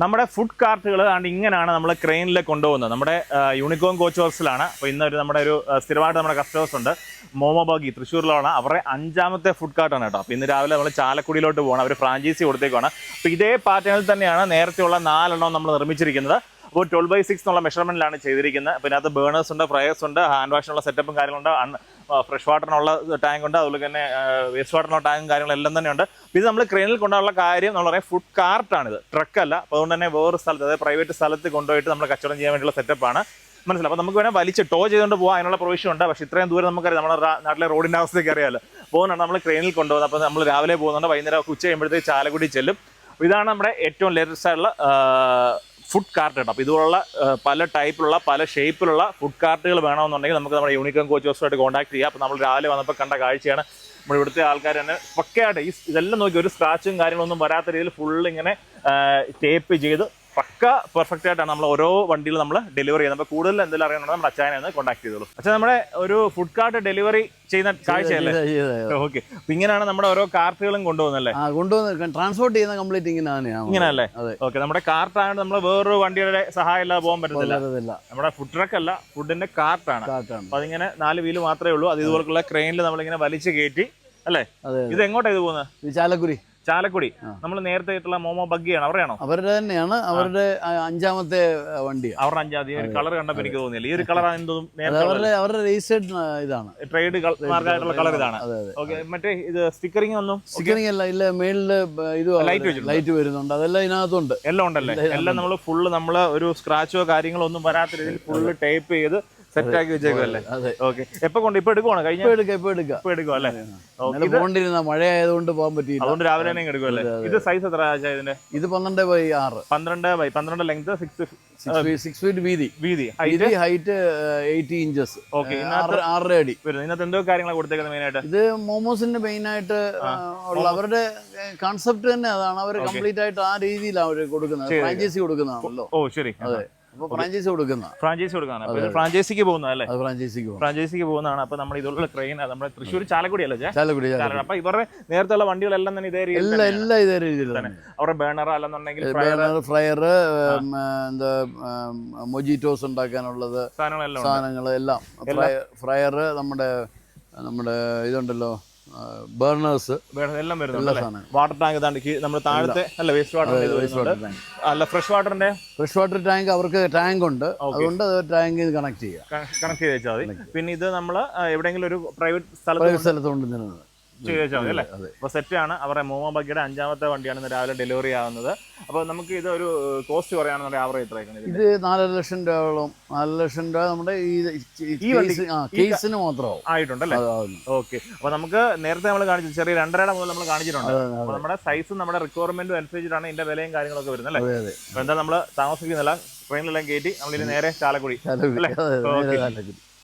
നമ്മുടെ ഫുഡ് കാർട്ടുകൾ ആണ്ട് ഇങ്ങനെയാണ് നമ്മൾ ക്രെയിനിൽ കൊണ്ടുപോകുന്നത്. നമ്മുടെ യൂണിക്കോൺ കോച്ച് ഹൗസിലാണ് അപ്പോൾ ഇന്നൊരു നമ്മുടെ ഒരു സ്ഥിരമായിട്ട് നമ്മുടെ കസ്റ്റമേഴ്സ് ഉണ്ട്. മോമോ തൃശ്ശൂരിലാണ് അവരുടെ അഞ്ചാമത്തെ ഫുഡ് കാർട്ടാണ് കേട്ടോ. അപ്പോൾ ഇന്ന് രാവിലെ നമ്മൾ ചാലക്കുടിയിലോട്ട് പോകണം അവർ ഫ്രാഞ്ചൈസി കൊടുത്തേക്കാണ് അപ്പോൾ ഇതേ പാറ്റേണിൽ തന്നെയാണ് നേരത്തെയുള്ള നാലെണ്ണം നമ്മൾ നിർമ്മിച്ചിരിക്കുന്നത്. അപ്പോൾ ട്വൽവ് ബൈ സിക്സ് എന്നുള്ള മെഷർമെന്റിലാണ് ചെയ്തിരിക്കുന്നത്. പിന്നെ അത് ബേണേഴ്സ് ഉണ്ട് ഫ്രയേഴ്സ് ഉണ്ട് ഹാൻഡ് വാഷിനുള്ള സെറ്റപ്പും കാര്യങ്ങളുണ്ട് ഫ്രഷ് വാട്ടറിനുള്ള ടാങ്ക് ഉണ്ട് അതുപോലെ തന്നെ വേസ്റ്റ് വാട്ടറിനുള്ള ടാങ്കും കാര്യങ്ങളെല്ലാം തന്നെ ഉണ്ട് ഇത് നമ്മൾ ക്രെയിനിൽ കൊണ്ടുള്ള കാര്യം നമ്മൾ പറയാം ഫുഡ് കാർട്ടാണിത് ട്രക്കല്ല അപ്പോൾ അതുകൊണ്ട് തന്നെ വേറൊരു സ്ഥലത്ത് അതായത് പ്രൈവറ്റ് സ്ഥലത്ത് കൊണ്ടുപോയിട്ട് നമ്മൾ കച്ചവടം ചെയ്യാൻ വേണ്ടിയുള്ള സെറ്റപ്പാണ് മനസ്സിലാവും അപ്പോൾ നമുക്ക് വേണേൽ വലിച്ച് ടോ ചെയ്തുകൊണ്ട് പോകാൻ അതിനുള്ള പ്രൊവിഷൻ ഉണ്ട്. പക്ഷേ ഇത്രയും ദൂരം നമുക്കറിയാം നമ്മുടെ നാട്ടിലെ റോഡിന്റെ അവസ്ഥയ്ക്ക് അറിയാമല്ലോ പോകുന്നുണ്ട് നമ്മൾ ക്രെയിനിൽ കൊണ്ടുപോകുന്നത്. അപ്പോൾ നമ്മൾ രാവിലെ പോകുന്നുണ്ട് വൈകുന്നേരം ഉച്ച കഴിയുമ്പോഴത്തേക്ക് ചാലക്കുടി ചെല്ലും. ഇതാണ് നമ്മുടെ ഏറ്റവും ലേറ്റസ്റ്റ് ആയിട്ടുള്ള ഫുഡ് കാർട്ട് അപ്പോൾ ഇതുപോലുള്ള പല ടൈപ്പിലുള്ള പല ഷേപ്പിലുള്ള ഫുഡ് കാർട്ടുകൾ വേണമെന്നുണ്ടെങ്കിൽ നമുക്ക് നമ്മുടെ യൂണിക്കോൺ കോച്ച് ഹൗസുമായിട്ട് കോൺടാക്ട് ചെയ്യാം. അപ്പോൾ നമ്മൾ രാവിലെ വന്നപ്പോൾ കണ്ട കാഴ്ചയാണ്. നമ്മൾ ഇവിടുത്തെ ആൾക്കാർ തന്നെ പക്കയായിട്ട് ഈ ഇതെല്ലാം നോക്കി ഒരു സ്ക്രാച്ചും കാര്യങ്ങളൊന്നും വരാത്ത രീതിയിൽ ഫുൾ ഇങ്ങനെ ടേപ്പ് ചെയ്ത് പക്ക പെർഫെക്റ്റ് ആയിട്ടാണ് നമ്മൾ ഓരോ വണ്ടിയിൽ നമ്മൾ ഡെലിവറി ചെയ്യുന്നത്. അപ്പോൾ കൂടുതൽ എന്തെങ്കിലും അറിയണമെങ്കിൽ നമ്മുടെ അച്ഛനെ ഒന്ന് കോൺടാക്ട് ചെയ്തോളൂ. അച്ഛാ നമ്മുടെ ഒരു ഫുഡ് കാർട്ട് ഡെലിവറി ചെയ്യുന്ന കാഴ്ചയല്ലേ? ഓക്കെ അപ്പൊ ഇങ്ങനെയാണ് നമ്മുടെ ഓരോ കാർട്ടുകളും കൊണ്ടുപോകുന്നല്ലേ ആ കൊണ്ടുവന്ന് ട്രാൻസ്പോർട്ട് ചെയ്യുന്ന കംപ്ലീറ്റ് ഇങ്ങനെ തന്നെയാണ് ഇങ്ങനെയല്ലേ. ഓക്കെ നമ്മുടെ കാർട്ടാണ് നമ്മൾ വേറൊരു വണ്ടിയുടെ സഹായം ഇല്ലാതെ പോകാൻ പറ്റത്തില്ല. നമ്മുടെ ഫുഡ് ട്രക്ക് അല്ല ഫുഡിന്റെ കാർട്ടാണ് അപ്പൊ അതിങ്ങനെ നാല് വീൽ മാത്രമേ ഉള്ളൂ. അത് ഇതുപോലുള്ള ക്രെയിനിൽ നമ്മളിങ്ങനെ വലിച്ചു കയറ്റി അല്ലേ? ഇത് എങ്ങോട്ടാണ് ഇത് പോകുന്നത്? ഇത് ചാലക്കുടി. നമ്മൾ നേരത്തെ ആയിട്ടുള്ള മോമോ ബഗ്ഗിയാണ്. അവരെയാണോ അവരുടെ തന്നെയാണ്. അവരുടെ അഞ്ചാമത്തെ വണ്ടി അവരുടെ അഞ്ചാമത്തെ. ഒരു കളർ കണ്ടപ്പോൾ എനിക്ക് തോന്നിയില്ല. ഈ ഒരു കളർ എന്തോന്നും അവരുടെ അവരുടെ രജിസ്റ്റേഡ് ഇതാണ്. ട്രേഡ് മാർക്കായിട്ടുള്ള കളർ ഇതാണ്. ഓക്കെ മറ്റേ ഇത് സ്റ്റിക്കറിംഗ് ഒന്നും? സ്റ്റിക്കറിംഗ് അല്ല ഇല്ല മേളിൽ ഇത് ലൈറ്റ്. ലൈറ്റ് വരുന്നുണ്ട്. അതെല്ലാം ഇതിനകത്തുണ്ട്. എല്ലാം ഉണ്ടല്ലേ? എല്ലാം നമ്മൾ ഫുള്ള് നമ്മൾ ഒരു സ്ക്രാച്ചോ കാര്യങ്ങളോ ഒന്നും വരാത്ത രീതിയിൽ ഫുള്ള് ടൈപ്പ് ചെയ്ത് സെറ്റ് ആക്കി വെച്ചേക്കുമല്ലേ ഓക്കെ എപ്പോ കൊണ്ട്? ഇപ്പൊ എടുക്കുവാണ്? കഴിഞ്ഞ ഇപ്പൊ എടുക്കാം ഇപ്പൊ എടുക്കാം. ഇപ്പൊ എടുക്കും അല്ലേ? പോണ്ടിരുന്ന മഴ ആയതുകൊണ്ട് പോകാൻ പറ്റിയില്ല. അതുകൊണ്ട് രാവിലെ തന്നെ എടുക്കുമല്ലേ ഇത് സൈസ് എത്ര ഇതിന്റെ? ഇത് പന്ത്രണ്ട് ബൈ ആറ്. പന്ത്രണ്ട് ബൈ പന്ത്രണ്ട് ലെങ്ത് സിക്സ് സിക്സ് ഫീറ്റ് വീതി. വീതി. വീതി ഹൈറ്റ് എയ്റ്റി ഇഞ്ചസ് ഓക്കെ ആറര അടി. ഇതിനകത്ത് എന്തോ കാര്യങ്ങളാണ് കൊടുത്തേക്കുന്നത് മെയിൻ ആയിട്ട്? ഇത് മോമോസിന്റെ മെയിൻ ആയിട്ട് ആ, ഉള്ള അവരുടെ കൺസെപ്റ്റ് തന്നെ അതാണ്. അവർ കംപ്ലീറ്റ് ആയിട്ട് ആ രീതിയിലാണ് അവർ കൊടുക്കുന്നത്. ഫ്രാഞ്ചൈസി കൊടുക്കുന്നതാണല്ലോ. ഓ ശരി. അതെ. ഫ്രാഞ്ചൈസി കൊടുക്കുന്ന. ഫ്രാഞ്ചൈസി കൊടുക്കാണ് അപ്പൊ ഇത് ഫ്രാഞ്ചൈസിക്ക് പോകുന്നതല്ലേ അത് ഫ്രാഞ്ചൈസിക്ക് പോകും. ഫ്രാഞ്ചൈസിക്ക് പോകുന്നതാണ്. അപ്പൊ നമ്മൾ ഇതുള്ള ട്രെയിൻ നമ്മുടെ തൃശ്ശൂർ ചാലക്കുടി അല്ലേ ചാലക്കുടി. അപ്പൊ ഇവരുടെ നേരത്തെ ഉള്ള വണ്ടികളെല്ലാം തന്നെ ഇതേ എല്ലാം എല്ലാം ഇതേ രീതിയിൽ തന്നെ. അവരുടെ ബേണർ അല്ലെന്നുണ്ടെങ്കിൽ fryer ഫ്രയർ എന്താ മൊജിറ്റോസ് ഉണ്ടാക്കാനുള്ളത് സാധനങ്ങളെല്ലാം സാധനങ്ങളെല്ലാം. സാധനങ്ങൾ എല്ലാം ഫ്രയർ നമ്മുടെ നമ്മുടെ ഇതുണ്ടല്ലോ ബേർണേഴ്സ് എല്ലാം വരുന്നുണ്ട് വാട്ടർ ടാങ്ക് താണ്ടിക്ക് നമ്മൾ താഴത്തെ അല്ല വേസ്റ്റ് വാട്ടർ അല്ല ഫ്രഷ് വാട്ടറിന്റെ ഫ്രഷ് വാട്ടർ ടാങ്ക് അവർക്ക് ടാങ്ക് ഉണ്ട്. അതുകൊണ്ട് ടാങ്ക് കണക്ട് ചെയ്യാം. കണക്ട് ചെയ്ത് വെച്ചാൽ മതി. പിന്നെ ഇത് നമ്മൾ എവിടെയെങ്കിലും ഒരു പ്രൈവറ്റ് സ്ഥലത്ത് സ്ഥലത്ത് കൊണ്ടുവരുന്നത് ചെയ്ത് വെച്ചാൽ മതി അല്ലേ? അപ്പോൾ സെറ്റാണ് അവരുടെ മോമോ ബഗ്ഗിയുടെ അഞ്ചാമത്തെ വണ്ടിയാണ് ഇന്ന് രാവിലെ ഡെലിവറി ആവുന്നത്. അപ്പോൾ നമുക്ക് ഇത് ഒരു കോസ്റ്റ് പറയുകയാണെന്നുണ്ടെങ്കിൽ ആവറേജ് എത്രയാക്കുന്നത് ഇത് നാലര ലക്ഷം രൂപയോളം നാല് ലക്ഷം രൂപ നമ്മുടെ ഈ കേസിന് മാത്രമാവും. ആയിട്ടുണ്ടല്ലേ? ഓക്കെ അപ്പോൾ നമുക്ക് നേരത്തെ നമ്മൾ കാണിച്ചു ചെറിയ രണ്ടരയുടെ മുതൽ നമ്മൾ കാണിച്ചിട്ടുണ്ട്. അപ്പോൾ നമ്മുടെ സൈസും നമ്മുടെ റിക്വയർമെന്റും അനുസരിച്ചിട്ടാണ് ഇതിന്റെ വിലയും കാര്യങ്ങളൊക്കെ വരുന്നത് അല്ലേ? അപ്പോൾ എന്താ നമ്മൾ താമസിക്കുന്നില്ല. ട്രെയിനിലെല്ലാം കയറ്റി നമ്മളിത് നേരെ ചാലക്കുടി ചാലക്കുടി. അല്ലേ?